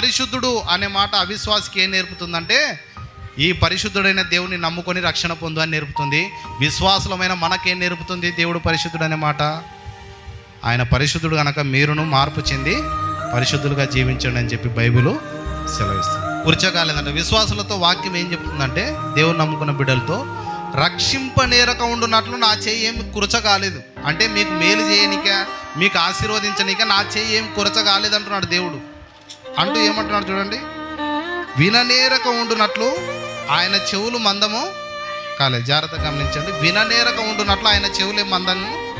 పరిశుద్ధుడు అనే మాట అవిశ్వాసికి ఏం నేర్పుతుందంటే ఈ పరిశుద్ధుడైన దేవుని నమ్ముకొని రక్షణ పొందు అని నేర్పుతుంది. విశ్వాసులమైన మనకేం నేర్పుతుంది దేవుడు పరిశుద్ధుడు అనే మాట? ఆయన పరిశుద్ధుడు కనుక మీరును మార్పు చెంది పరిశుద్ధులుగా జీవించండి అని చెప్పి బైబిల్ సెలవిస్తుంది. కూర్చోకాలేదంటే విశ్వాసులతో వాక్యం ఏం చెప్తుందంటే దేవుని నమ్ముకున్న బిడ్డలతో రక్షింపనేరక ఉండున్నట్లు నా చేయి ఏమి కురచగాలేదు. అంటే మీకు మేలు చేయనిక మీకు ఆశీర్వదించనిక నా చేయి ఏమి కురచగాలేదు అంటున్నాడు దేవుడు. అంటూ ఏమంటున్నాడు చూడండి. విననేరక ఉండునట్లు ఆయన చెవులు మందము కాలేదు. జాగ్రత్త గమనించండి. విననేరక ఉండునట్లు ఆయన చెవులు మందము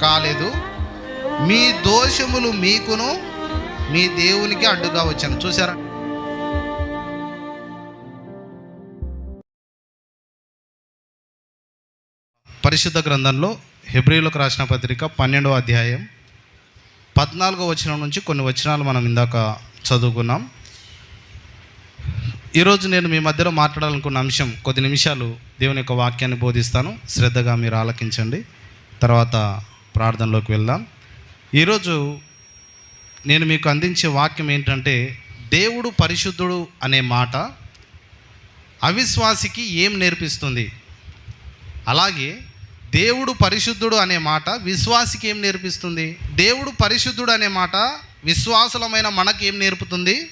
కాలేదు. మీ దోషములు మీకును మీ దేవునికి అడ్డుగా వచ్చాను. చూసారా పరిశుద్ధ గ్రంథంలో హెబ్రిలకు రాసిన పత్రిక పన్నెండవ అధ్యాయం పద్నాలుగో వచనం నుంచి కొన్ని వచనాలు మనం ఇందాక చదువుకున్నాం. ఈరోజు నేను మీ మధ్యలో మాట్లాడాలనుకున్న అంశం కొద్ది నిమిషాలు దేవుని యొక్క వాక్యాన్ని బోధిస్తాను. శ్రద్ధగా మీరు ఆలకించండి. తర్వాత ప్రార్థనలోకి వెళ్దాం. ఈరోజు నేను మీకు అందించే వాక్యం ఏంటంటే దేవుడు పరిశుద్ధుడు అనే మాట అవిశ్వాసికి ఏం నేర్పిస్తుంది? అలాగే దేవుడు పరిశుద్ధుడు అనే మాట విశ్వాసికి ఏం నేర్పిస్తుంది? దేవుడు పరిశుద్ధుడు అనే మాట విశ్వాసులమైన మనకి ఏం నేర్పుతుంది?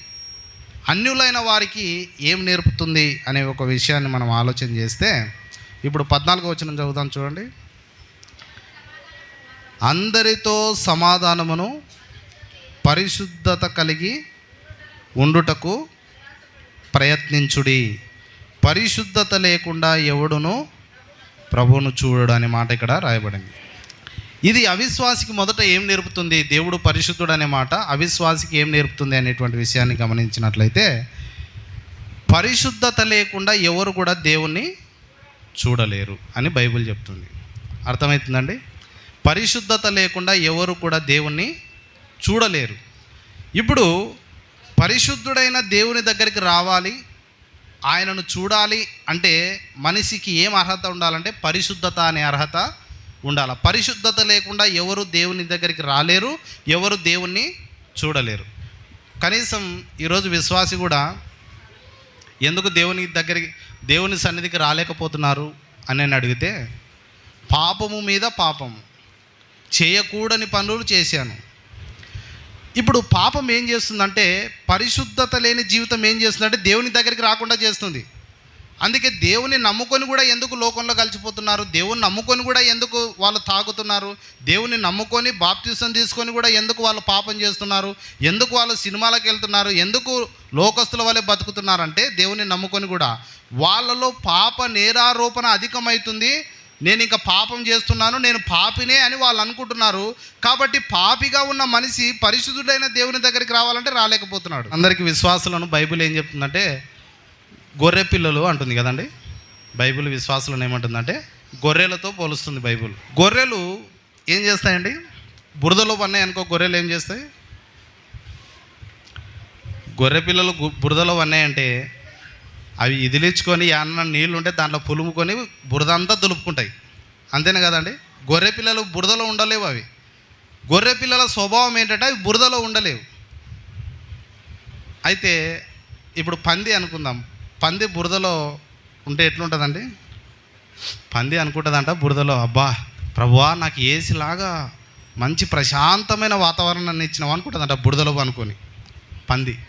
అన్యులైన వారికి ఏం నేర్పుతుంది అనే ఒక విషయాన్ని మనం ఆలోచన చేస్తే ఇప్పుడు పద్నాలుగో వచనం చదువుతాం చూడండి. అందరితో సమాధానమును పరిశుద్ధత కలిగి ఉండుటకు ప్రయత్నించుడి. పరిశుద్ధత లేకుండా ఎవడును ప్రభువును చూడడు అనే మాట ఇక్కడ రాయబడింది. ఇది అవిశ్వాసికి మొదట ఏం నేర్పుతుంది? దేవుడు పరిశుద్ధుడు అనే మాట అవిశ్వాసికి ఏం నేర్పుతుంది అనేటువంటి విషయాన్ని గమనించినట్లయితే పరిశుద్ధత లేకుండా ఎవరు కూడా దేవుణ్ణి చూడలేరు అని బైబిల్ చెప్తుంది. అర్థమవుతుందండి? పరిశుద్ధత లేకుండా ఎవరు కూడా దేవుణ్ణి చూడలేరు. ఇప్పుడు పరిశుద్ధుడైన దేవుని దగ్గరికి రావాలి ఆయనను చూడాలి అంటే మనిషికి ఏం అర్హత ఉండాలంటే పరిశుద్ధత అనే అర్హత ఉండాలి. పరిశుద్ధత లేకుండా ఎవరు దేవుని దగ్గరికి రాలేరు ఎవరు దేవుణ్ణి చూడలేరు. కనీసం ఈరోజు విశ్వాసి కూడా ఎందుకు దేవుని దగ్గరికి దేవుని సన్నిధికి రాలేకపోతున్నారు అని నేను అడిగితే పాపము మీద పాపం. చేయకూడని పనులు చేశాను. ఇప్పుడు పాపం ఏం చేస్తుందంటే పరిశుద్ధత లేని జీవితం ఏం చేస్తుందంటే దేవుని దగ్గరికి రాకుండా చేస్తుంది. అందుకే దేవుని నమ్ముకొని కూడా ఎందుకు లోకంలో కలిసిపోతున్నారు? దేవుని నమ్ముకొని కూడా ఎందుకు వాళ్ళు తాగుతున్నారు? దేవుని నమ్ముకొని బాప్తిసం తీసుకొని కూడా ఎందుకు వాళ్ళు పాపం చేస్తున్నారు? ఎందుకు వాళ్ళు సినిమాలకు వెళ్తున్నారు? ఎందుకు లోకస్తుల వల్లే బతుకుతున్నారంటే దేవుని నమ్ముకొని కూడా. వాళ్ళలో పాప నేరారోపణ అధికమవుతుంది. నేను ఇంకా పాపం చేస్తున్నాను నేను పాపినే అని వాళ్ళు అనుకుంటున్నారు. కాబట్టి పాపిగా ఉన్న మనిషి పరిశుద్ధుడైన దేవుని దగ్గరికి రావాలంటే రాలేకపోతున్నాడు. అందరికీ విశ్వాసులను బైబిల్ ఏం చెప్తుందంటే గొర్రె పిల్లలు అంటుంది కదండి. బైబిల్ విశ్వాసులను ఏమంటుందంటే గొర్రెలతో పోలుస్తుంది బైబిల్. గొర్రెలు ఏం చేస్తాయండి? బురదలో పన్నాయి అనుకో గొర్రెలు ఏం చేస్తాయి? గొర్రె పిల్లలు గు- బురదలో పన్నాయంటే అవి ఇదిలించుకొని ఏమన్నా నీళ్ళు ఉంటే దాంట్లో పులుముకొని బురద అంతా దులుపుకుంటాయి. అంతేనే కదండి? గొర్రె పిల్లలు బురదలో ఉండలేవు అవి. గొర్రె పిల్లల స్వభావం ఏంటంటే అవి బురదలో ఉండలేవు. అయితే ఇప్పుడు పంది అనుకుందాం. పంది బురదలో ఉంటే ఎట్లుంటుందండి? పంది అనుకుంటుందంట బురదలో అబ్బా ప్రభువా నాకు ఏసీలాగా మంచి ప్రశాంతమైన వాతావరణాన్ని ఇచ్చినావు అనుకుంటుందంట బురదలో అనుకొని పంది.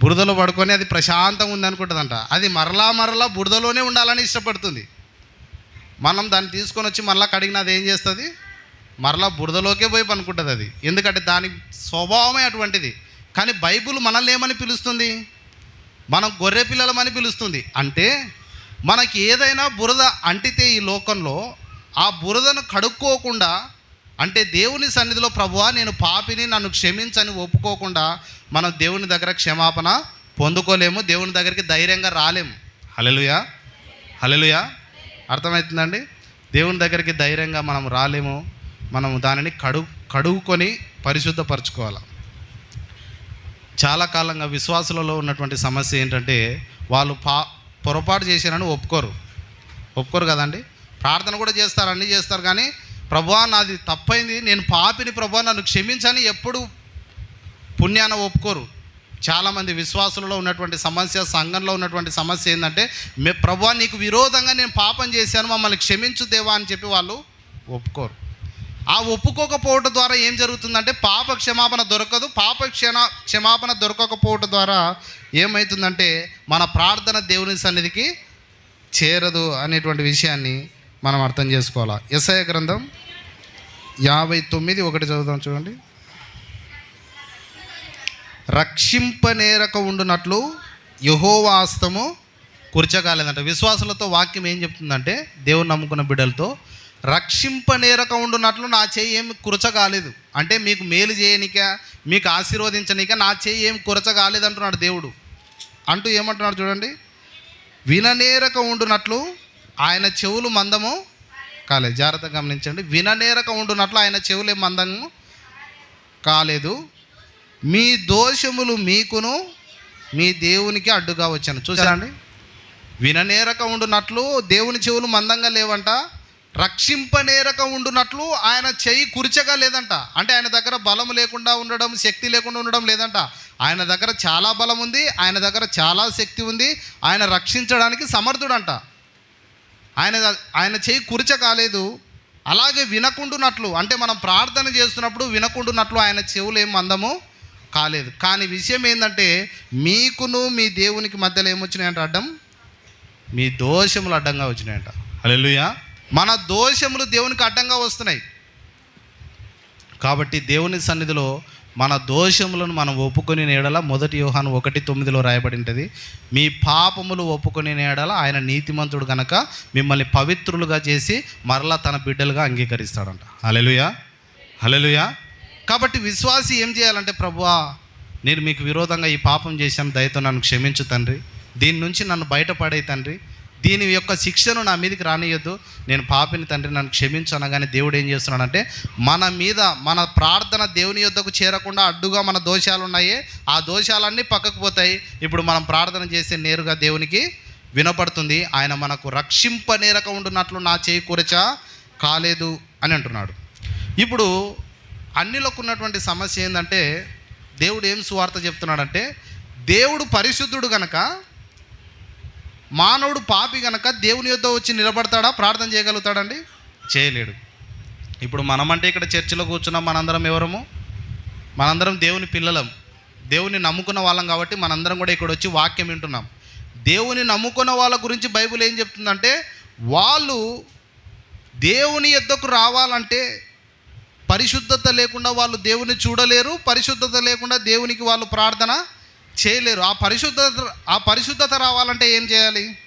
బురదలో పడుకొని అది ప్రశాంతంగా ఉంది అనుకుంటుందంట అది మరలా మరలా బురదలోనే ఉండాలని ఇష్టపడుతుంది. మనం దాన్ని తీసుకొని వచ్చి మరలా కడిగిన అది ఏం చేస్తుంది? మరలా బురదలోకే పోయి పనుకుంటుంది అది. ఎందుకంటే దాని స్వభావమే అటువంటిది. కానీ బైబుల్ మనల్ని ఏమని పిలుస్తుంది? మనం గొర్రె పిల్లలమని పిలుస్తుంది. అంటే మనకి ఏదైనా బురద అంటితే ఈ లోకంలో ఆ బురదను కడుక్కోకుండా అంటే దేవుని సన్నిధిలో ప్రభువా నేను పాపిని నన్ను క్షమించని ఒప్పుకోకుండా మనం దేవుని దగ్గర క్షమాపణ పొందుకోలేము దేవుని దగ్గరికి ధైర్యంగా రాలేము. హలెలుయా హలెలుయా అర్థమవుతుందండి? దేవుని దగ్గరికి ధైర్యంగా మనం రాలేము మనం దానిని కడుగు కడుగుకొని పరిశుద్ధపరచుకోవాలి. చాలా కాలంగా విశ్వాసులలో ఉన్నటువంటి సమస్య ఏంటంటే వాళ్ళు పా పొరపాటు చేశారని ఒప్పుకోరు. ఒప్పుకోరు కదండి? ప్రార్థన కూడా చేస్తారు అన్నీ చేస్తారు కానీ ప్రభా నాది తప్పైంది. నేను పాపిని ప్రభా నన్ను క్షమించని ఎప్పుడు పుణ్యాన ఒప్పుకోరు. చాలామంది విశ్వాసులలో ఉన్నటువంటి సమస్య సంఘంలో ఉన్నటువంటి సమస్య ఏంటంటే మే ప్రభా నీకు విరోధంగా నేను పాపం చేశాను మమ్మల్ని క్షమించు దేవా అని చెప్పి వాళ్ళు ఒప్పుకోరు. ఆ ఒప్పుకోకపోవటం ద్వారా ఏం జరుగుతుందంటే పాప క్షమాపణ దొరకదు. పాప క్షణ క్షమాపణ దొరకకపోవటం ద్వారా ఏమవుతుందంటే మన ప్రార్థన దేవుని సన్నిధికి చేరదు అనేటువంటి విషయాన్ని మనం అర్థం చేసుకోవాలా? ఎస్ఐ గ్రంథం యాభై తొమ్మిది ఒకటి చదువుదాం చూడండి. రక్షింపనేరక ఉండునట్లు యహోవాస్తము కూర్చగాలేదంట. విశ్వాసులతో వాక్యం ఏం చెప్తుందంటే దేవుని నమ్ముకున్న బిడ్డలతో రక్షింపనేరక ఉండునట్లు నా చేయి ఏమి కురచగాలేదు. అంటే మీకు మేలు చేయనిక మీకు ఆశీర్వదించనిక నా చేయి ఏమి కురచగాలేదు అంటున్నాడు దేవుడు. అంటూ ఏమంటున్నాడు చూడండి? విననేరక ఉండునట్లు ఆయన చెవులు మందము కాలేదు. జాగ్రత్తగా గమనించండి. విననేరక ఉండునట్లు ఆయన చెవులే మందము కాలేదు. మీ దోషములు మీకును మీ దేవునికి అడ్డుగా వచ్చాను. చూసారండి విననేరక ఉండునట్లు దేవుని చెవులు మందంగా లేవంట. రక్షింపనేరక ఉండునట్లు ఆయన చెయ్యి కురిచగా లేదంట. అంటే ఆయన దగ్గర బలం లేకుండా ఉండడం శక్తి లేకుండా ఉండడం లేదంట. ఆయన దగ్గర చాలా బలం ఉంది ఆయన దగ్గర చాలా శక్తి ఉంది. ఆయన రక్షించడానికి సమర్థుడంట. ఆయన ఆయన చెయ్యి కురిచ కాలేదు. అలాగే వినకుండునట్లు అంటే మనం ప్రార్థన చేస్తున్నప్పుడు వినకుండునట్లు ఆయన చెవులు ఏం మందము కాలేదు. కానీ విషయం ఏంటంటే మీకును మీ దేవునికి మధ్యలో ఏమొచ్చినాయంట అడ్డం? మీ దోషములు అడ్డంగా వచ్చినాయంట. హల్లెలూయా. మన దోషములు దేవునికి అడ్డంగా వస్తున్నాయి. కాబట్టి దేవుని సన్నిధిలో మన దోషములను మనం ఒప్పుకొని నేడల మొదటి వ్యూహాన్ని ఒకటి తొమ్మిదిలో రాయబడి ఉంటుంది మీ పాపములు ఒప్పుకొని నేడల ఆయన నీతిమంతుడు కనుక మిమ్మల్ని పవిత్రులుగా చేసి మరలా తన బిడ్డలుగా అంగీకరిస్తాడంట. హలెలుయా హలెలుయా కాబట్టి విశ్వాసి ఏం చేయాలంటే ప్రభువా నేను మీకు విరోధంగా ఈ పాపం చేశాను. దయతో నన్ను క్షమించు తండ్రి. దీని నుంచి నన్ను బయటపడే తండ్రి. దీని యొక్క శిక్షను నా మీదకి రానియొద్దు. నేను పాపిని తండ్రి నన్ను క్షమించనగానే దేవుడు ఏం చేస్తున్నాడంటే మన మీద మన ప్రార్థన దేవుని యొద్దకు చేరకుండా అడ్డుగా మన దోషాలు ఉన్నాయి ఆ దోషాలన్నీ పక్కకు పోతాయి. ఇప్పుడు మనం ప్రార్థన చేసే నేరుగా దేవునికి వినపడుతుంది. ఆయన మనకు రక్షింపనేరక ఉండున్నట్లు నా చేయి కూరచ? కాలేదు అని అంటున్నాడు. ఇప్పుడు అన్నిలకు ఉన్నటువంటి సమస్య ఏంటంటే దేవుడు ఏం సువార్త చెప్తున్నాడంటే దేవుడు పరిశుద్ధుడు కనుక మానవుడు పాపి గనక దేవుని యొద్ద వచ్చి నిలబడతాడా? ప్రార్థన చేయగలుగుతాడండి? చేయలేడు. ఇప్పుడు మనమంటే ఇక్కడ చర్చిలో కూర్చున్నాం మనందరం ఎవరము? మనందరం దేవుని పిల్లలం. దేవుని నమ్ముకున్న వాళ్ళం కాబట్టి మనందరం కూడా ఇక్కడ వచ్చి వాక్యం వింటున్నాం. దేవుని నమ్ముకున్న వాళ్ళ గురించి బైబిల్ ఏం చెప్తుందంటే వాళ్ళు దేవుని ఎద్దకు రావాలంటే పరిశుద్ధత లేకుండా వాళ్ళు దేవుని చూడలేరు పరిశుద్ధత లేకుండా దేవునికి వాళ్ళు ప్రార్థన చేయలేరు. ఆ పరిశుద్ధత ఆ పరిశుద్ధత రావాలంటే ఏం చేయాలి?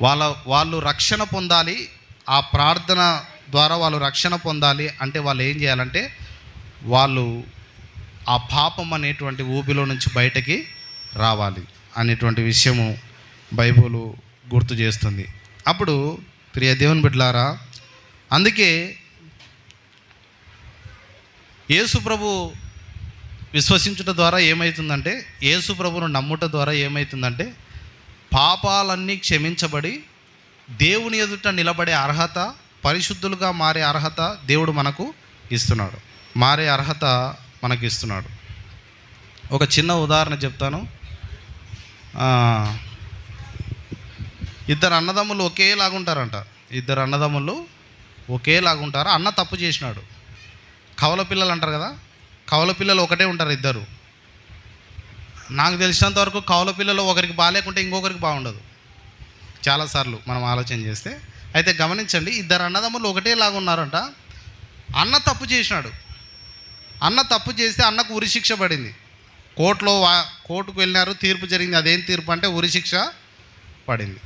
వాళ్ళ వాళ్ళు రక్షణ పొందాలి. ఆ ప్రార్థన ద్వారా వాళ్ళు రక్షణ పొందాలి అంటే వాళ్ళు ఏం చేయాలంటే వాళ్ళు ఆ పాపం అనేటువంటి ఊబిలో నుంచి బయటకి రావాలి అనేటువంటి విషయము బైబుల్ గుర్తు చేస్తుంది. అప్పుడు ప్రియ దేవుని బిడ్డలారా అందుకే యేసు ప్రభు విశ్వసించుట ద్వారా ఏమవుతుందంటే యేసు ప్రభును నమ్ముట ద్వారా ఏమవుతుందంటే పాపాలన్నీ క్షమించబడి దేవుని ఎదుట నిలబడే అర్హత పరిశుద్ధులుగా మారే అర్హత దేవుడు మనకు ఇస్తున్నాడు. మారే అర్హత మనకు ఇస్తున్నాడు. ఒక చిన్న ఉదాహరణ చెప్తాను. ఇద్దరు అన్నదమ్ములు ఒకేలాగుంటారంట. ఇద్దరు అన్నదమ్ములు ఒకేలాగుంటారు. అన్న తప్పు చేసినాడు. కవల పిల్లలు అంటారు కదా? కవల పిల్లలు ఒకటే ఉంటారు ఇద్దరు. నాకు తెలిసినంత వరకు కవల పిల్లలు ఒకరికి బాగాలేకుంటే ఇంకొకరికి బాగుండదు. చాలాసార్లు మనం ఆలోచన చేస్తే. అయితే గమనించండి ఇద్దరు అన్నదమ్ములు ఒకటేలాగా ఉన్నారంట. అన్న తప్పు చేసినాడు. అన్న తప్పు చేస్తే అన్నకు ఉరిశిక్ష పడింది. కోర్టులో వా కోర్టుకు వెళ్ళినారు తీర్పు జరిగింది. అదేం తీర్పు అంటే ఉరిశిక్ష పడింది.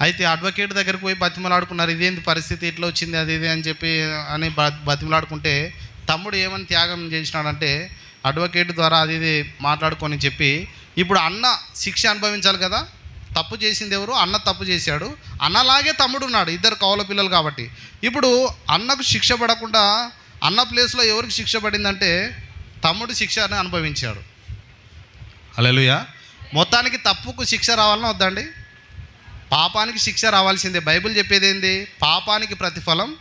అయితే అడ్వకేట్ దగ్గరికి పోయి బతిమలాడుకున్నారు. ఇదేంటి పరిస్థితి? ఇట్లా వచ్చింది అది ఇది అని చెప్పి అని బతిమలాడుకుంటే తమ్ముడు ఏమని త్యాగం చేసినాడంటే అడ్వకేట్ ద్వారా అది ఇది మాట్లాడుకొని చెప్పి ఇప్పుడు అన్న శిక్ష అనుభవించాలి కదా? తప్పు చేసింది ఎవరు? అన్న తప్పు చేశాడు. అన్నలాగే తమ్ముడు ఉన్నాడు ఇద్దరు కౌల పిల్లలు కాబట్టి. ఇప్పుడు అన్నకు శిక్ష పడకుండా అన్న ప్లేస్లో ఎవరికి శిక్ష పడిందంటే తమ్ముడు శిక్షను అనుభవించాడు. హల్లెలూయా. మొత్తానికి తప్పుకు శిక్ష రావాలని వద్దండి పాపానికి శిక్ష రావాల్సిందే. బైబిల్ చెప్పేది ఏంది పాపానికి ప్రతిఫలం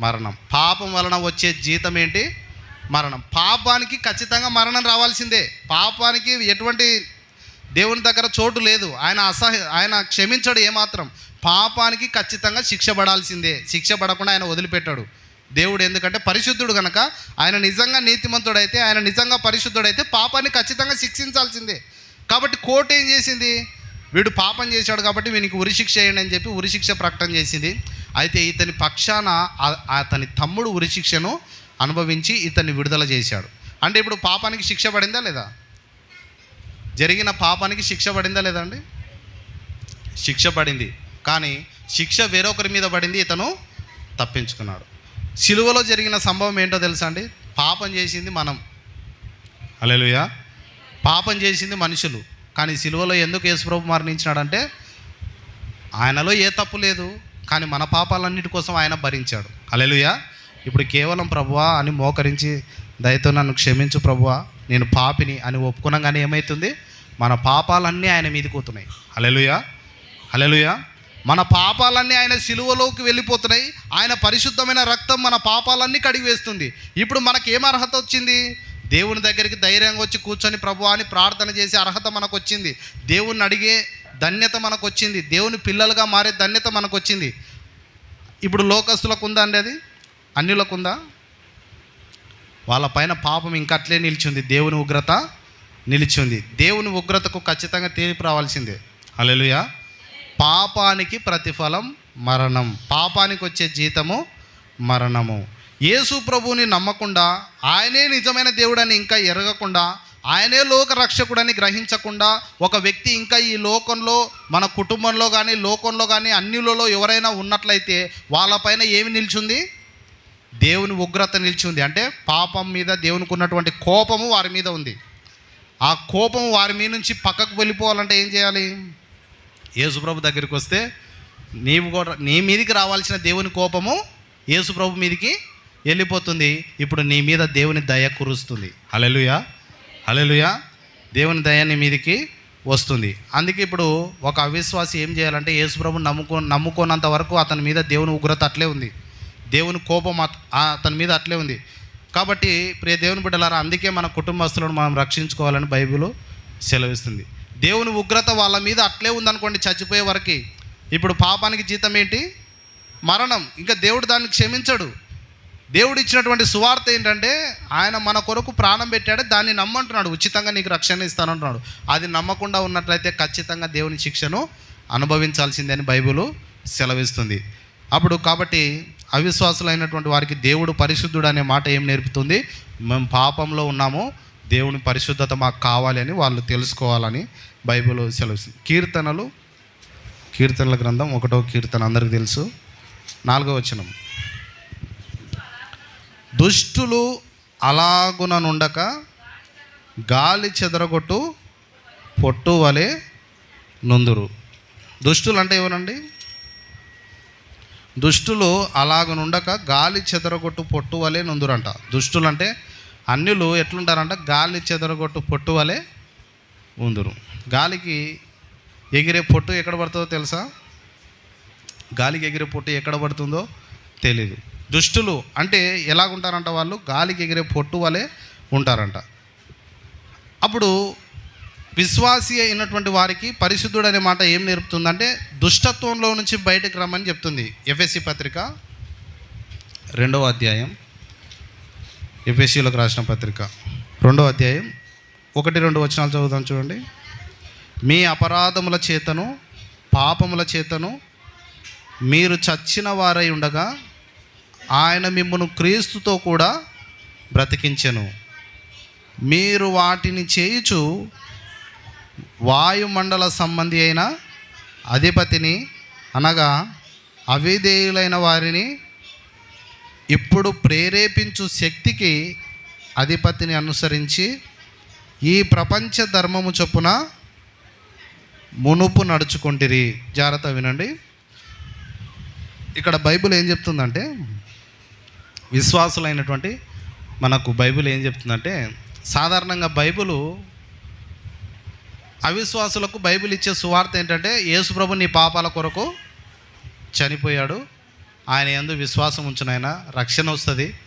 మరణం. పాపం వలన వచ్చే జీతం ఏంటి? మరణం. పాపానికి ఖచ్చితంగా మరణం రావాల్సిందే. పాపానికి ఎటువంటి దేవుని దగ్గర చోటు లేదు. ఆయన అసహ ఆయన క్షమించడు ఏమాత్రం. పాపానికి ఖచ్చితంగా శిక్ష పడాల్సిందే. శిక్ష పడకుండా ఆయన వదిలిపెట్టాడు. దేవుడు ఎందుకంటే పరిశుద్ధుడు కనుక ఆయన నిజంగా నీతిమంతుడైతే ఆయన నిజంగా పరిశుద్ధుడైతే పాపాన్ని ఖచ్చితంగా శిక్షించాల్సిందే. కాబట్టి కోర్టు ఏం చేసింది? వీడు పాపం చేశాడు కాబట్టి వీనికి ఉరిశిక్ష వేయండి అని చెప్పి ఉరిశిక్ష ప్రకటన చేసింది. అయితే ఇతని పక్షాన అతని తమ్ముడు ఉరిశిక్షను అనుభవించి ఇతన్ని విడుదల చేశాడు. అంటే ఇప్పుడు పాపానికి శిక్ష పడిందా లేదా? జరిగిన పాపానికి శిక్ష పడిందా లేదా అండి? శిక్ష పడింది. కానీ శిక్ష వేరొకరి మీద పడింది ఇతను తప్పించుకున్నాడు. సిలువలో జరిగిన సంభవం ఏంటో తెలుసా అండి? పాపం చేసింది మనం. అలెలుయా పాపం చేసింది మనుషులు. కానీ సిలువలో ఎందుకు యేసుప్రభు మరణించినాడంటే ఆయనలో ఏ తప్పు లేదు కానీ మన పాపాలన్నిటి కోసం ఆయన భరించాడు. అలెలుయా ఇప్పుడు కేవలం ప్రభువా అని మోకరించి దయతో నన్ను క్షమించు ప్రభువా. నేను పాపిని అని ఒప్పుకునగానే ఏమవుతుంది మన పాపాలన్నీ ఆయన మీదకి పోతున్నాయి. అలెలుయా అలెలుయా మన పాపాలన్నీ ఆయన సిలువలోకి వెళ్ళిపోతున్నాయి. ఆయన పరిశుద్ధమైన రక్తం మన పాపాలన్నీ కడిగి వేస్తుంది ఇప్పుడు మనకి ఏం అర్హత వచ్చింది? దేవుని దగ్గరికి ధైర్యంగా వచ్చి కూర్చొని ప్రభు అని ప్రార్థన చేసే అర్హత మనకు వచ్చింది దేవుణ్ణి అడిగే ధన్యత మనకు వచ్చింది దేవుని పిల్లలుగా మారే ధన్యత మనకు వచ్చింది ఇప్పుడు లోకస్తులకు ఉందా అండి అది? అన్యులకు ఉందా? వాళ్ళ పైన పాపం ఇంకా అట్లే నిలిచింది. దేవుని ఉగ్రత నిలిచింది. దేవుని ఉగ్రతకు ఖచ్చితంగా తీర్పు రావాల్సిందే. హల్లెలూయా. పాపానికి ప్రతిఫలం మరణం. పాపానికి వచ్చే జీతము మరణము. యేసు ప్రభువుని నమ్మకుండా ఆయనే నిజమైన దేవుడని ఇంకా ఎరగకుండా ఆయనే లోక రక్షకుడని గ్రహించకుండా ఒక వ్యక్తి ఇంకా ఈ లోకంలో మన కుటుంబంలో కానీ లోకంలో కానీ అన్నిలలో ఎవరైనా ఉన్నట్లయితే వాళ్ళపైన ఏమి నిల్చుంది? దేవుని ఉగ్రత నిలిచింది. అంటే పాపం మీద దేవునికి ఉన్నటువంటి కోపము వారి మీద ఉంది. ఆ కోపం వారి మీద నుంచి పక్కకు వెళ్ళిపోవాలంటే ఏం చేయాలి? యేసుప్రభు దగ్గరికి వస్తే నీవు కూడా నీ మీదికి రావాల్సిన దేవుని కోపము యేసుప్రభు మీదికి వెళ్ళిపోతుంది. ఇప్పుడు నీ మీద దేవుని దయ కురుస్తుంది. హలెలుయా హలెలుయా దేవుని దయ నీ మీదికి వస్తుంది. అందుకే ఇప్పుడు ఒక అవిశ్వాసి ఏం చేయాలంటే యేసుప్రభు నమ్ముకో నమ్ముకోనంత వరకు అతని మీద దేవుని ఉగ్రత అట్లే ఉంది. దేవుని కోపం అతని మీద అట్లే ఉంది. కాబట్టి ప్రియ దేవుని బిడ్డలారా అందుకే మన కుటుంబస్తులను మనం రక్షించుకోవాలని బైబిల్ సెలవిస్తుంది. దేవుని ఉగ్రత వాళ్ళ మీద అట్లే ఉందనుకోండి చచ్చిపోయే వరకు. ఇప్పుడు పాపానికి జీతం ఏంటి? మరణం. ఇంకా దేవుడు దాన్ని క్షమించడు. దేవుడు ఇచ్చినటువంటి సువార్త ఏంటంటే ఆయన మన కొరకు ప్రాణం పెట్టాడు దాన్ని నమ్మంటున్నాడు ఉచితంగా నీకు రక్షణ ఇస్తానంటున్నాడు. అది నమ్మకుండా ఉన్నట్లయితే ఖచ్చితంగా దేవుని శిక్షను అనుభవించాల్సిందే అని బైబిల్ సెలవిస్తుంది. అప్పుడు కాబట్టి అవిశ్వాసులైనటువంటి వారికి దేవుడు పరిశుద్ధుడు అనే మాట ఏం నేర్పుతుంది? మేము పాపంలో ఉన్నాము దేవుని పరిశుద్ధత మాకు కావాలి అని వాళ్ళు తెలుసుకోవాలని బైబిల్ సెలవిస్తుంది. కీర్తనలు కీర్తనల గ్రంథం ఒకటో కీర్తన అందరికీ తెలుసు. నాలుగో వచనం. దుష్టులు అలాగుననుండక గాలి చెదరగొట్టు పొట్టు వలె నొందురు. దుష్టులు అంటే ఎవరండి? దుష్టులు అలాగనుండక గాలి చెదరగొట్టు పొట్టు వలె నొందురంట. దుష్టులు అంటే అన్యులు ఎట్లుంటారంట? గాలి చెదరగొట్టు పొట్టు వలె ఉందురు. గాలికి ఎగిరే పొట్టు ఎక్కడ పడుతుందో తెలుసా? గాలికి ఎగిరే పొట్టు ఎక్కడ పడుతుందో తెలియదు దుష్టులు అంటే ఎలాగుంటారంట వాళ్ళు? గాలికి ఎగిరే పొట్టు వలె ఉంటారంట. అప్పుడు విశ్వాసి అయినటువంటి వారికి పరిశుద్ధుడు అనే మాట ఏం నేర్పుతుందంటే దుష్టత్వంలో నుంచి బయటకు రమ్మని చెప్తుంది. ఎఫ్ఎస్సి పత్రిక రెండవ అధ్యాయం. ఎఫ్ఎస్సిలోకి రాసిన పత్రిక రెండవ అధ్యాయం. ఒకటి రెండు వచనాలు చదువుతాం చూడండి. మీ అపరాధముల చేతను పాపముల చేతను మీరు చచ్చిన వారై ఉండగా ఆయన మిమ్మను క్రీస్తుతో కూడా బ్రతికించెను. మీరు వాటిని చేయుచు వాయుమండల సంబంధి అయిన అధిపతిని అనగా అవిధేయులైన వారిని ఇప్పుడు ప్రేరేపించు శక్తికి అధిపతిని అనుసరించి ఈ ప్రపంచ ధర్మము చొప్పున మునుపు నడుచుకుంటిరి. జాగ్రత్త వినండి. ఇక్కడ బైబిల్ ఏం చెప్తుందంటే విశ్వాసులైనటువంటి మనకు బైబిల్ ఏం చెప్తుందంటే సాధారణంగా బైబిల్ అవిశ్వాసులకు బైబిల్ ఇచ్చే సువార్త ఏంటంటే యేసుప్రభు నీ పాపాల కొరకు చనిపోయాడు. ఆయన ఎందు విశ్వాసం ఉంచునైన రక్షణ వస్తుంది.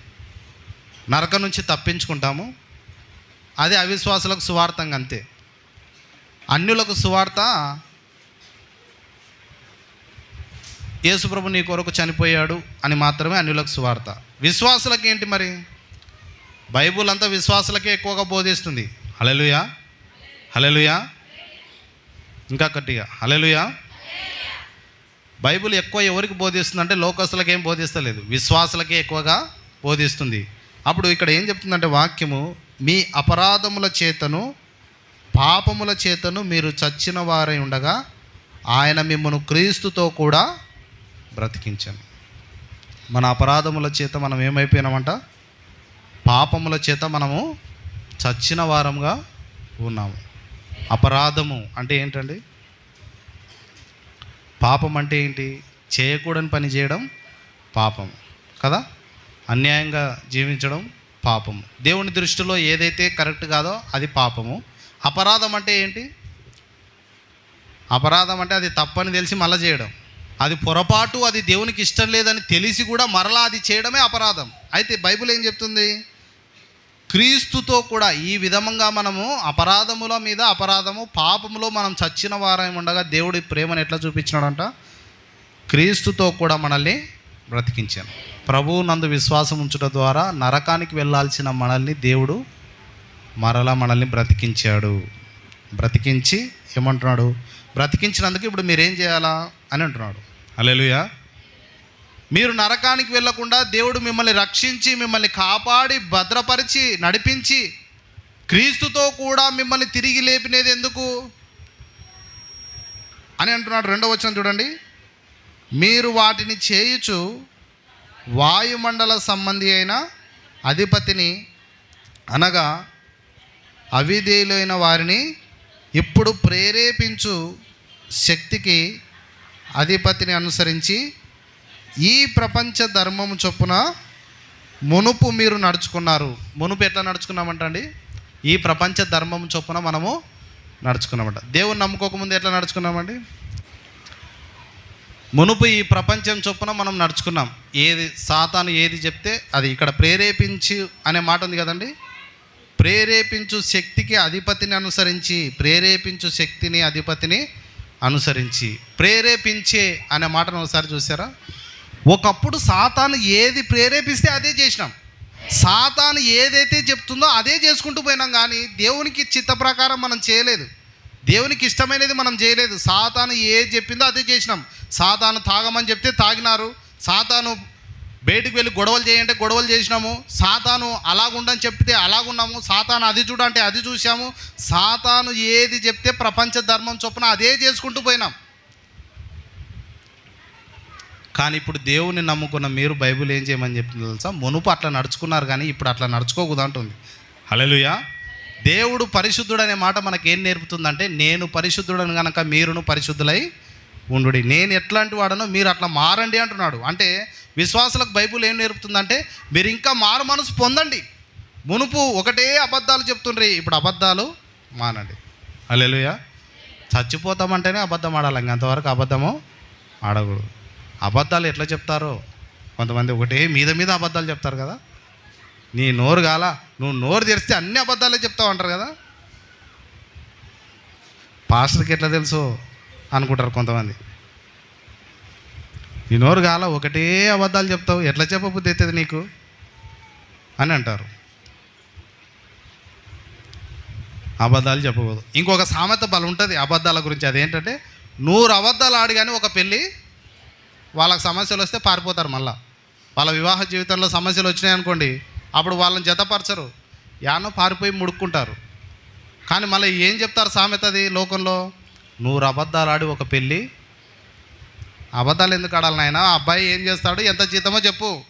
నరక నుంచి తప్పించుకుంటాము. అది అవిశ్వాసులకు సువార్థంగా అంతే. అన్యులకు సువార్త యేసుప్రభు నీ కొరకు చనిపోయాడు అని మాత్రమే అన్యులకు సువార్త. విశ్వాసులకు ఏంటి మరి? బైబుల్ అంతా విశ్వాసులకే ఎక్కువగా బోధిస్తుంది. హలెలుయా హలెలుయా ఇంకా గట్టిగా. హలెలుయా బైబిల్ ఎక్కువ ఎవరికి బోధిస్తుందంటే లోకస్తులకు ఏం బోధిస్తలేదు. విశ్వాసులకే ఎక్కువగా బోధిస్తుంది. అప్పుడు ఇక్కడ ఏం చెప్తుందంటే వాక్యము మీ అపరాధముల చేతను పాపముల చేతను మీరు చచ్చిన వారై ఉండగా ఆయన మిమ్మను క్రీస్తుతో కూడా బ్రతికించాను మన అపరాధముల చేత మనం ఏమైపోయినామంట? పాపముల చేత మనము చచ్చిన వారంగా ఉన్నాము. అపరాధము అంటే ఏంటండి? పాపం అంటే ఏంటి? చేయకూడని పని చేయడం పాపం కదా? అన్యాయంగా జీవించడం పాపము దేవుని దృష్టిలో ఏదైతే కరెక్ట్ కాదో అది పాపము. అపరాధం అంటే ఏంటి? అపరాధం అంటే అది తప్పని తెలిసి మళ్ళీ చేయడం. అది పొరపాటు అది దేవునికి ఇష్టం లేదని తెలిసి కూడా మరలా అది చేయడమే అపరాధం. అయితే బైబిల్ ఏం చెప్తుంది? క్రీస్తుతో కూడా ఈ విధంగా మనము అపరాధముల మీద అపరాధము పాపములో మనం చచ్చిన వారం ఉండగా దేవుడి ప్రేమను ఎట్లా చూపించినాడంట? క్రీస్తుతో కూడా మనల్ని బ్రతికించాను. ప్రభువు నందు విశ్వాసం ఉంచడం ద్వారా నరకానికి వెళ్ళాల్సిన మనల్ని దేవుడు మరలా మనల్ని బ్రతికించాడు. బ్రతికించి ఏమంటున్నాడు? బ్రతికించినందుకు ఇప్పుడు మీరేం చేయాలా? అని అంటున్నాడు. అలెలుయా మీరు నరకానికి వెళ్ళకుండా దేవుడు మిమ్మల్ని రక్షించి మిమ్మల్ని కాపాడి భద్రపరిచి నడిపించి క్రీస్తుతో కూడా మిమ్మల్ని తిరిగి లేపినది ఎందుకు? అని అంటున్నాడు రెండవ వచనం చూడండి. మీరు వాటిని చేయుచు వాయుమండల సంబంధి అయిన అధిపతిని అనగా అవిధేయులైన వారిని ఇప్పుడు ప్రేరేపించు శక్తికి అధిపతిని అనుసరించి ఈ ప్రపంచ ధర్మము చొప్పున మునుపు మీరు నడుచుకున్నారు. మునుపు ఎట్లా నడుచుకున్నామంటండి ఈ ప్రపంచ ధర్మం చొప్పున మనము నడుచుకున్నామంట. దేవుని నమ్ముకోకముందు ఎట్లా నడుచుకున్నామండి? మునుపు ఈ ప్రపంచం చొప్పున మనం నడుచుకున్నాం. ఏది సాతాను ఏది చెప్తే అది ఇక్కడ ప్రేరేపించి అనే మాట ఉంది కదండి? ప్రేరేపించు శక్తికి అధిపతిని అనుసరించి ప్రేరేపించు శక్తిని అధిపతిని అనుసరించి ప్రేరేపించే అనే మాటను ఒకసారి చూసారా ఒకప్పుడు సాతాను ఏది ప్రేరేపిస్తే అదే చేసినాం. సాతాను ఏదైతే చెప్తుందో అదే చేసుకుంటూ పోయినాం కానీ దేవునికి చిత్త ప్రకారం మనం చేయలేదు. దేవునికి ఇష్టమైనది మనం చేయలేదు. సాతాను ఏది చెప్పిందో అదే చేసినాం. సాతాను తాగమని చెప్తే తాగినారు. సాతాను బయటికి వెళ్ళి గొడవలు చేయంటే గొడవలు చేసినాము. సాతాను అలాగుండని చెప్తే అలాగున్నాము. సాతాను అది చూడంటే అది చూసాము సాతాను ఏది చెప్తే ప్రపంచ ధర్మం చొప్పున అదే చేసుకుంటూ పోయినాం. కానీ ఇప్పుడు దేవుని నమ్ముకున్న మీరు బైబిల్ ఏం చేయమని చెప్తుంది తెలుసా? మునుపు అట్లా నడుచుకున్నారు కానీ ఇప్పుడు అట్లా నడుచుకోకూడదు హలలుయా దేవుడు పరిశుద్ధుడు అనే మాట మనకేం ఏం నేర్పుతుందంటే నేను పరిశుద్ధుడని కనుక మీరును పరిశుద్ధులై ఉండుడి. నేను ఎట్లాంటి వాడనో మీరు అట్లా మారండి అంటున్నాడు. అంటే విశ్వాసులకు బైబిల్ ఏం నేర్పుతుందంటే మీరు ఇంకా మారు మనసు పొందండి. మునుపు ఒకటే అబద్ధాలు చెప్తుండ్రి ఇప్పుడు అబద్ధాలు మానండి. అలెలుయ చచ్చిపోతామంటేనే అబద్ధం ఆడాలి ఇంక అంతవరకు అబద్ధము ఆడకూడదు. అబద్ధాలు ఎట్లా చెప్తారో? కొంతమంది ఒకటే మీద మీద అబద్ధాలు చెప్తారు కదా. నీ నోరు కాల నువ్వు నోరు తెరిస్తే అన్ని అబద్ధాలే చెప్తావు అంటారు కదా. పాస్టర్కి ఎట్లా తెలుసు? అనుకుంటారు కొంతమంది. నీ నోరు కాల ఒకటే అబద్ధాలు చెప్తావు ఎట్లా చెప్పబుద్ధి అవుతుంది నీకు? అని అంటారు. అబద్ధాలు చెప్పకూడదు. ఇంకొక సామెత బలం ఉంటుంది అబద్ధాల గురించి. అదేంటంటే నూరు అబద్ధాలు ఆడిగానే ఒక పెళ్ళి వాళ్ళకి సమస్యలు వస్తే పారిపోతారు మళ్ళా. వాళ్ళ వివాహ జీవితంలో సమస్యలు వచ్చినాయి అనుకోండి అప్పుడు వాళ్ళని జతపరచరు. యానో పారిపోయి ముడుక్కుంటారు. కానీ మళ్ళీ ఏం చెప్తారు సామెత అది లోకంలో? నూరు అబద్ధాలు ఆడి ఒక పెళ్ళి. అబద్ధాలు ఎందుకు ఆడాలి నాయన? ఆ అబ్బాయి ఏం చేస్తాడు? ఎంత జీతమో చెప్పు.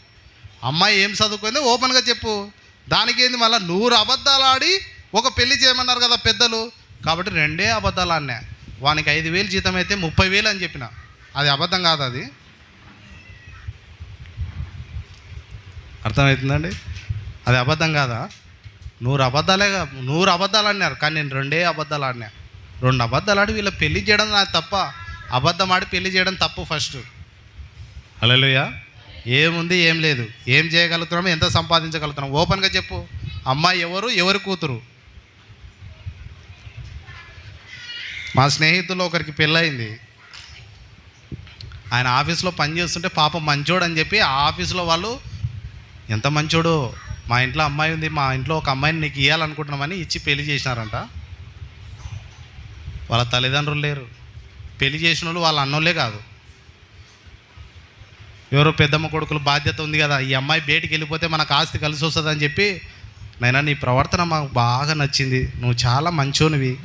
అమ్మాయి ఏం చదువుకుంది? ఓపెన్గా చెప్పు. దానికి ఏంది మళ్ళీ? నూరు అబద్ధాలు ఆడి ఒక పెళ్ళి చేయమన్నారు కదా పెద్దలు. కాబట్టి రెండే అబద్ధాలు ఆడినా. వానికి ఐదు వేలు జీతం అయితే ముప్పై వేలు అని చెప్పిన. అది అబద్ధం కాదు అది. అర్థమవుతుందండి? అది అబద్ధం కాదా? నూరు అబద్ధాలే నూరు అబద్ధాలు అన్నారు కానీ నేను రెండే అబద్ధాలు ఆడినా. రెండు అబద్ధాలు ఆడి వీళ్ళ పెళ్ళి చేయడం నాకు తప్ప అబద్ధం ఆడి పెళ్ళి చేయడం తప్పు ఫస్ట్ హలోయ ఏముంది ఏం లేదు. ఏం చేయగలుగుతున్నాం ఎంత సంపాదించగలుగుతున్నాం? ఓపెన్గా చెప్పు. అమ్మాయి ఎవరు ఎవరు కూతురు? మా స్నేహితుల్లో ఒకరికి పెళ్ళయింది. ఆయన ఆఫీస్లో పని చేస్తుంటే మంచోడు అని చెప్పి ఆ ఆఫీస్లో వాళ్ళు ఎంత మంచోడు మా ఇంట్లో అమ్మాయి ఉంది మా ఇంట్లో ఒక అమ్మాయిని నీకు ఇవ్వాలనుకుంటున్నామని ఇచ్చి పెళ్ళి చేసినారంట. వాళ్ళ తల్లిదండ్రులు లేరు. పెళ్ళి చేసిన వాళ్ళు వాళ్ళ అన్నోళ్ళే కాదు. ఎవరో పెద్దమ్మ కొడుకులు బాధ్యత ఉంది కదా ఈ అమ్మాయి బయటికి వెళ్ళిపోతే మనకు ఆస్తి కలిసి వస్తుందని చెప్పి నైనా నీ ప్రవర్తన మాకు బాగా నచ్చింది. నువ్వు చాలా మంచోనివి.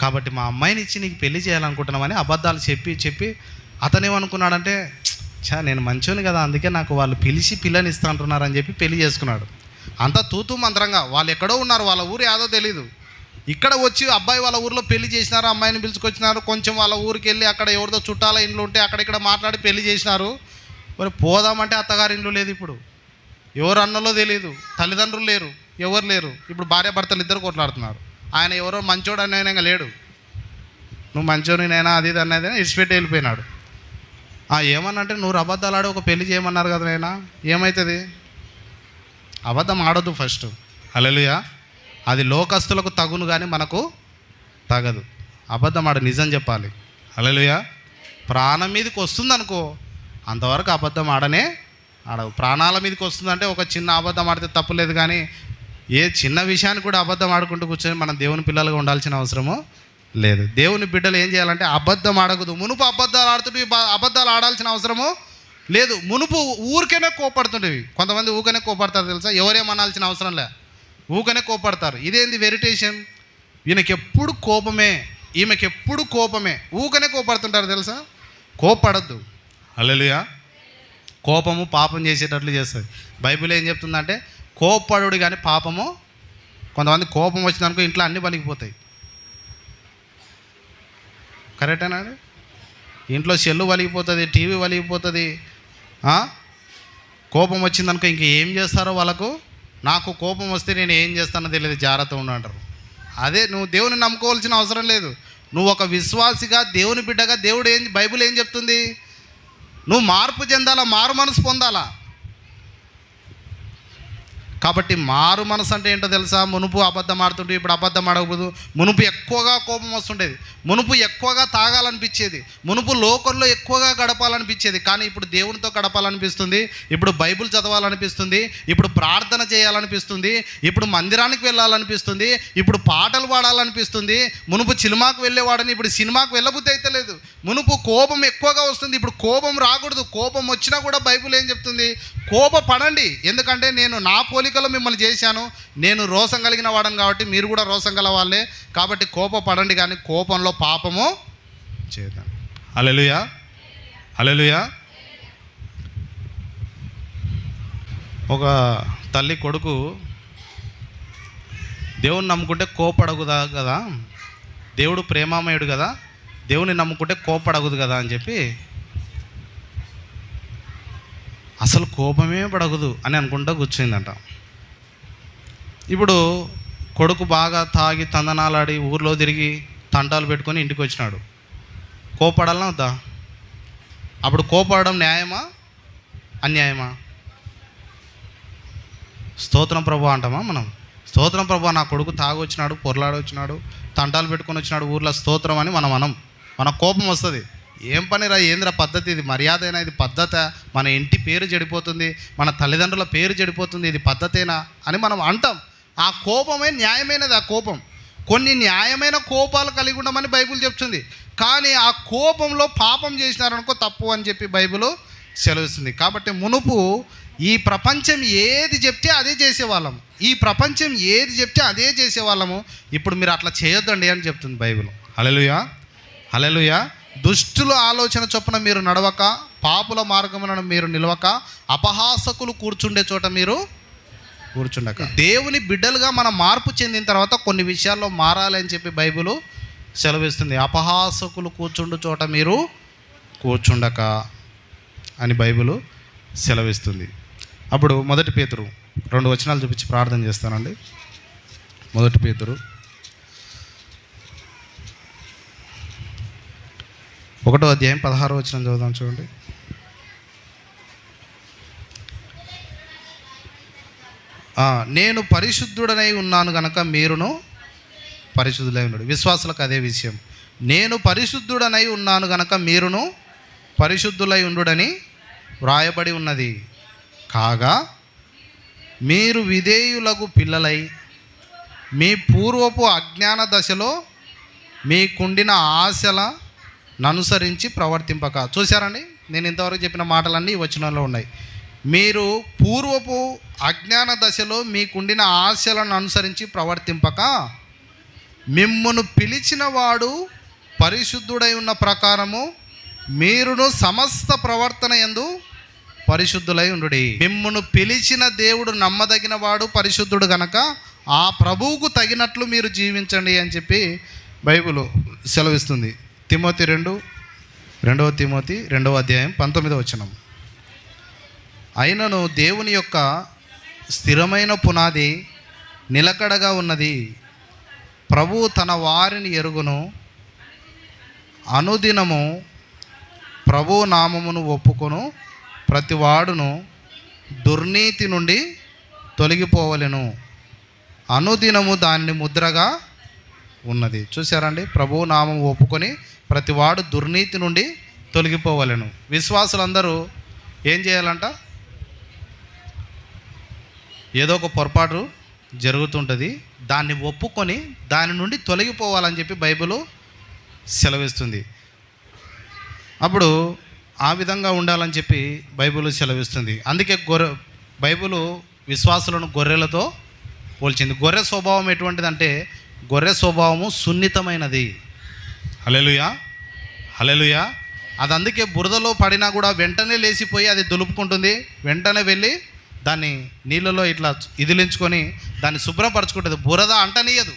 కాబట్టి మా అమ్మాయిని ఇచ్చి నీకు పెళ్ళి చేయాలనుకుంటున్నామని అబద్ధాలు చెప్పి చెప్పి అతనేమనుకున్నాడంటే చా నేను మంచోని కదా అందుకే నాకు వాళ్ళు పిలిచి పిల్లని ఇస్తా అంటున్నారని చెప్పి పెళ్ళి చేసుకున్నాడు. అంతా తూతూ మంత్రంగా వాళ్ళు ఎక్కడో ఉన్నారు వాళ్ళ ఊరు ఏదో తెలీదు. ఇక్కడ వచ్చి అబ్బాయి వాళ్ళ ఊర్లో పెళ్ళి చేసినారు అమ్మాయిని పిలుచుకొచ్చినారు కొంచెం వాళ్ళ ఊరికి వెళ్ళి అక్కడ ఎవరితో చుట్టాల ఇండ్లు ఉంటే అక్కడిక్కడ మాట్లాడి పెళ్ళి చేసినారు. మరి పోదామంటే అత్తగారి ఇండ్లు లేదు ఇప్పుడు. ఎవరు అన్నలో తెలియదు తల్లిదండ్రులు లేరు ఎవరు లేరు. ఇప్పుడు భార్య భర్తలు ఇద్దరు కొట్లాడుతున్నారు. ఆయన ఎవరో మంచోడు అనేనా లేడు. నువ్వు మంచోని నైనా అది ఇది అనేది ఇడిచిపెట్టి వెళ్ళిపోయినాడు. ఆ ఏమన్నంటే నువ్వు అబద్ధాలు ఆడి ఒక పెళ్ళి చేయమన్నారు కదా నైనా ఏమవుతుంది అబద్ధం ఆడొద్దు ఫస్ట్ హల్లెలూయా అది లోకస్తులకు తగును కానీ మనకు తగదు. అబద్ధం ఆడ నిజం చెప్పాలి. హల్లెలూయా. ప్రాణం మీదకి వస్తుంది అనుకో అంతవరకు అబద్ధం ఆడనే ఆడవు. ప్రాణాల మీదకి వస్తుందంటే ఒక చిన్న అబద్ధం ఆడితే తప్పులేదు కానీ ఏ చిన్న విషయాన్ని కూడా అబద్ధం ఆడుకుంటూ కూర్చొని మనం దేవుని పిల్లలుగా ఉండాల్సిన అవసరము లేదు. దేవుని బిడ్డలు ఏం చేయాలంటే అబద్ధం ఆడకూడదు మునుపు అబద్ధాలు ఆడుతుంటే అబద్ధాలు ఆడాల్సిన అవసరము లేదు. మునుపు ఊరికేనే కోపడుతుండేవి కొంతమంది ఊకనే కోపడతారు తెలుసా? ఎవరేమనాల్సిన అవసరం లే. ఊకనే కోపడతారు. ఇదేంది వెరిటేషన్? ఈయనకెప్పుడు కోపమే ఈమెకెప్పుడు కోపమే. ఊకనే కోపడుతుంటారు తెలుసా? కోపడద్దు. అల్లెలుయా కోపము పాపం చేసేటట్లు చేస్తుంది. బైబిల్ ఏం చెప్తుందంటే కోపడు కానీ పాపము కొంతమంది కోపం వచ్చిందనుకో ఇంట్లో అన్నీ పలికిపోతాయి కరెక్టేనా అండి ఇంట్లో సెల్లు వలిగిపోతుంది టీవీ వలిగిపోతుంది కోపం వచ్చిందనుకో ఇంక ఏం చేస్తారో వాళ్ళకు? నాకు కోపం వస్తే నేను ఏం చేస్తానో తెలియదు జాగ్రత్త ఉండు అంటారు. అదే నువ్వు దేవుని నమ్ముకోవాల్సిన అవసరం లేదు. నువ్వు ఒక విశ్వాసిగా దేవుని బిడ్డగా దేవుడు ఏం బైబిల్ ఏం చెప్తుంది? నువ్వు మార్పు చెందాలా మారు మనసు పొందాలా? కాబట్టి మారు మనసు అంటే ఏంటో తెలుసా? మునుపు అబద్ధం ఆడుతుంటే ఇప్పుడు అబద్ధం ఆడకూడదు. మునుపు ఎక్కువగా కోపం వస్తుండేది. మునుపు ఎక్కువగా తాగాలనిపించేది. మునుపు లోకంలో ఎక్కువగా గడపాలనిపించేది. కానీ ఇప్పుడు దేవునితో గడపాలనిపిస్తుంది. ఇప్పుడు బైబిల్ చదవాలనిపిస్తుంది. ఇప్పుడు ప్రార్థన చేయాలనిపిస్తుంది. ఇప్పుడు మందిరానికి వెళ్ళాలనిపిస్తుంది. ఇప్పుడు పాటలు పాడాలనిపిస్తుంది. మునుపు సినిమాకు వెళ్ళేవాడని ఇప్పుడు సినిమాకు వెళ్ళబుద్ధి అయితే లేదు. మునుపు కోపం ఎక్కువగా వస్తుంది. ఇప్పుడు కోపం రాకూడదు. కోపం వచ్చినా కూడా బైబిల్ ఏం చెప్తుంది? కోప పడండి ఎందుకంటే నేను నా పోలి పోలికలో మిమ్మల్ని చేశాను. నేను రోసం కలిగిన వాడను కాబట్టి మీరు కూడా రోసం గల వాళ్ళే. కాబట్టి కోప పడండి కానీ కోపంలో పాపము చేద్దాం అలెలుయా అలెలుయా ఒక తల్లి కొడుకు దేవుని నమ్ముకుంటే కోపడగుదా కదా? దేవుడు ప్రేమామయుడు కదా? దేవుని నమ్ముకుంటే కోపడగదు కదా అని చెప్పి అసలు కోపమే పడగదు అని అనుకుంటా కూర్చుందంట. ఇప్పుడు కొడుకు బాగా తాగి తందనాలాడి ఊర్లో తిరిగి తంటాలు పెట్టుకొని ఇంటికి వచ్చినాడు. కోపడాలనా వద్దా? అప్పుడు కోపడడం న్యాయమా? అన్యాయమా? స్తోత్రం ప్రభు అంటామా మనం? స్తోత్రం ప్రభు నా కొడుకు తాగి వచ్చినాడు పొరలాడి వచ్చినాడు తంటాలు పెట్టుకొని వచ్చినాడు ఊర్లో స్తోత్రం అని మనం మనం. మన కోపం వస్తుంది. ఏం పనిరా ఏందిరా పద్ధతి ఇది? మర్యాదైనా ఇది పద్ధత? మన ఇంటి పేరు చెడిపోతుంది మన తల్లిదండ్రుల పేరు చెడిపోతుంది ఇది పద్ధతేనా అని మనం అంటాం. ఆ కోపమే న్యాయమైనది ఆ కోపం. కొన్ని న్యాయమైన కోపాలు కలిగి ఉండమని బైబిల్ చెప్తుంది. కానీ ఆ కోపంలో పాపం చేసినారనుకో తప్పు అని చెప్పి బైబిల్ సెలవిస్తుంది. కాబట్టి మునుపు ఈ ప్రపంచం ఏది చెప్తే అదే చేసేవాళ్ళం ఈ ప్రపంచం ఏది చెప్తే అదే చేసేవాళ్ళము. ఇప్పుడు మీరు అట్లా చేయొద్దండి అని చెప్తుంది బైబిల్. హలలుయా హలలుయా దుష్టుల ఆలోచన చొప్పున మీరు నడవక పాపుల మార్గములను మీరు నిలవక అపహాసకులు కూర్చుండే చోట మీరు కూర్చుండక. దేవుని బిడ్డలుగా మనం మార్పు చెందిన తర్వాత కొన్ని విషయాల్లో మారాలి అని చెప్పి బైబిల్ సెలవిస్తుంది. అపహాసకులు కూర్చుండు చోట మీరు కూర్చుండక అని బైబిల్ సెలవిస్తుంది. అప్పుడు మొదటి పేతురు రెండు వచనాలు చూపించి ప్రార్థన చేస్తానండి. మొదటి పేతురు ఒకటో అధ్యాయం పదహారు వచనం చదువుదాం చూడండి. నేను పరిశుద్ధుడనై ఉన్నాను గనక మీరును పరిశుద్ధులై ఉన్నాడు విశ్వాసులకు అదే విషయం. నేను పరిశుద్ధుడనై ఉన్నాను గనక మీరును పరిశుద్ధులై ఉండుడని వ్రాయబడి ఉన్నది. కాగా మీరు విధేయులకు పిల్లలై మీ పూర్వపు అజ్ఞాన దశలో మీకుండిన ఆశల ననుసరించి ప్రవర్తింపక. చూశారండి? నేను ఇంతవరకు చెప్పిన మాటలన్నీ వచనంలో ఉన్నాయి. మీరు పూర్వపు అజ్ఞాన దశలో మీకుండిన ఆశలను అనుసరించి ప్రవర్తింపక మిమ్మను పిలిచిన వాడు పరిశుద్ధుడై ఉన్న ప్రకారము మీరును సమస్త ప్రవర్తన ఎందు పరిశుద్ధులై ఉండు మిమ్మను పిలిచిన దేవుడు నమ్మదగిన వాడు పరిశుద్ధుడు గనక ఆ ప్రభువుకు తగినట్లు మీరు జీవించండి అని చెప్పి బైబిల్ సెలవిస్తుంది. తిమోతి రెండు రెండవ తిమోతి రెండవ అధ్యాయం పంతొమ్మిదవ వచనం. అయినను దేవుని యొక్క స్థిరమైన పునాది నిలకడగా ఉన్నది. ప్రభువు తన వారిని ఎరుగును. అనుదినము ప్రభు నామమును ఒప్పుకొను. ప్రతి వాడును దుర్నీతి నుండి తొలగిపోవలెను. అనుదినము దానిని ముద్రగా ఉన్నది. చూసారండి ప్రభు నామం ఒప్పుకొని ప్రతివాడు దుర్నీతి నుండి తొలగిపోవలెను. విశ్వాసులందరూ ఏం చేయాలంట? ఏదో ఒక పొరపాటు జరుగుతుంటుంది. దాన్ని ఒప్పుకొని దాని నుండి తొలగిపోవాలని చెప్పి బైబిల్ సెలవిస్తుంది. అప్పుడు ఆ విధంగా ఉండాలని చెప్పి బైబిల్ సెలవిస్తుంది. అందుకే గొర్రె బైబిల్ విశ్వాసులను గొర్రెలతో పోల్చింది. గొర్రె స్వభావం ఎటువంటిదంటే గొర్రె స్వభావము సున్నితమైనది. హలెలుయా హలెలుయా అది అందుకే బురదలో పడినా కూడా వెంటనే లేచిపోయి అది దులుపుకుంటుంది. వెంటనే వెళ్ళి దాన్ని నీళ్ళలో ఇట్లా ఇదిలించుకొని దాన్ని శుభ్రపరచుకుంటుంది. బురద అంటనీయదు.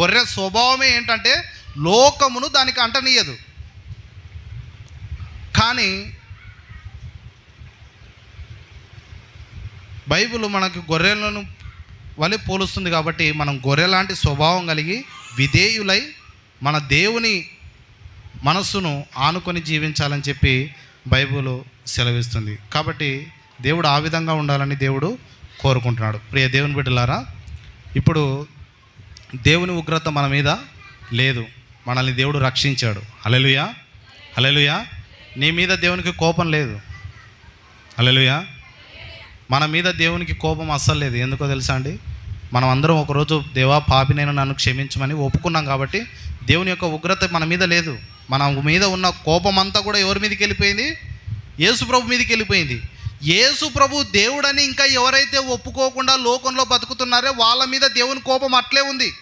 గొర్రె స్వభావమే ఏంటంటే లోకమును దానికి అంటనీయదు. కానీ బైబిల్ మనకు గొర్రెలను వలె పోలుస్తుంది కాబట్టి మనం గొర్రె లాంటి స్వభావం కలిగి విధేయులై మన దేవుని మనస్సును ఆనుకొని జీవించాలని చెప్పి బైబిల్ సెలవిస్తుంది. కాబట్టి దేవుడు ఆ విధంగా ఉండాలని దేవుడు కోరుకుంటున్నాడు. ప్రియ దేవుని బిడ్డలారా ఇప్పుడు దేవుని ఉగ్రత మన మీద లేదు. మనల్ని దేవుడు రక్షించాడు. అలెలుయా అలెలుయా నీ మీద దేవునికి కోపం లేదు. అలెలుయా మన మీద దేవునికి కోపం అస్సలు లేదు. ఎందుకో తెలుసా అండి? మనం అందరం ఒకరోజు దేవా పాపినైనా నన్ను క్షమించమని ఒప్పుకున్నాం కాబట్టి దేవుని యొక్క ఉగ్రత మన మీద లేదు. మన మీద ఉన్న కోపం అంతా కూడా ఎవరి మీదకి వెళ్ళిపోయింది? యేసు ప్రభు మీదకి వెళ్ళిపోయింది. యేసు ప్రభు దేవుడని ఇంకా ఎవరైతే ఒప్పుకోకుండా లోకంలో బతుకుతున్నారో వాళ్ళ మీద దేవుని కోపం అట్లే ఉంది.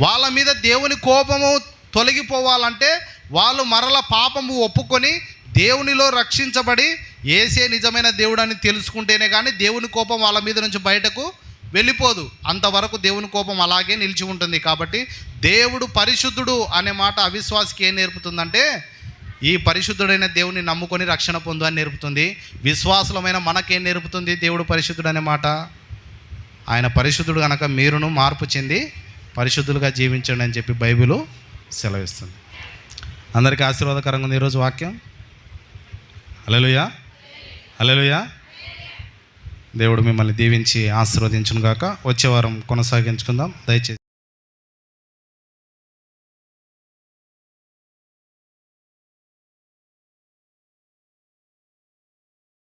వాళ్ళ మీద దేవుని కోపము తొలగిపోవాలంటే వాళ్ళు మరల పాపము ఒప్పుకొని దేవునిలో రక్షించబడి ఏసే నిజమైన దేవుడని తెలుసుకుంటేనే కానీ దేవుని కోపం వాళ్ళ మీద నుంచి బయటకు వెళ్ళిపోదు. అంతవరకు దేవుని కోపం అలాగే నిలిచి ఉంటుంది కాబట్టి దేవుడు పరిశుద్ధుడు అనే మాట అవిశ్వాసికి ఏం నేర్పుతుందంటే ఈ పరిశుద్ధుడైన దేవుని నమ్ముకొని రక్షణ పొందు అని నేర్పుతుంది. విశ్వాసులమైన మనకేం నేర్పుతుంది దేవుడు పరిశుద్ధుడు అనే మాట? ఆయన పరిశుద్ధుడు కనుక మీరును మార్పు చెంది పరిశుద్ధులుగా జీవించండి అని చెప్పి బైబిల్ సెలవిస్తుంది. అందరికీ ఆశీర్వాదకరంగా ఉంది ఈరోజు వాక్యం? అలలుయా అలలుయా దేవుడు మిమ్మల్ని దీవించి ఆశీర్వదించును గాక వచ్చే వారం కొనసాగించుకుందాం. దయచేసి